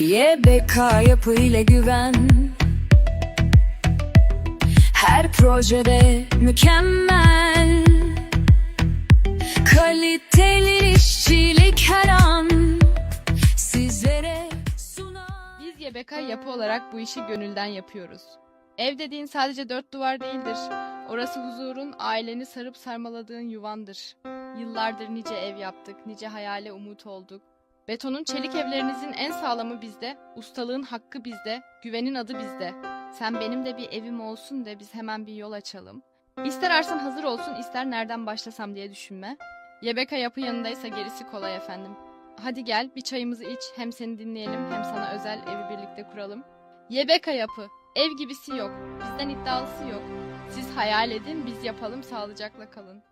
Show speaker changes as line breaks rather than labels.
YBK yapı ile güven Her projede mükemmel Kaliteli işçilik her an Sizlere sunar
Biz YBK yapı olarak bu işi gönülden yapıyoruz. Ev dediğin sadece dört duvar değildir. Orası huzurun, aileni sarıp sarmaladığın yuvandır. Yıllardır nice ev yaptık, nice hayale umut olduk. Betonun çelik evlerinizin en sağlamı bizde, ustalığın hakkı bizde, güvenin adı bizde. Sen benim de bir evim olsun de biz hemen bir yol açalım. İster arsan hazır olsun, ister nereden başlasam diye düşünme. YBK yapı yanındaysa gerisi kolay efendim. Hadi gel bir çayımızı iç hem seni dinleyelim hem sana özel evi birlikte kuralım. YBK yapı. Ev gibisi yok. Bizden iddialısı yok. Siz hayal edin biz yapalım sağlıcakla kalın.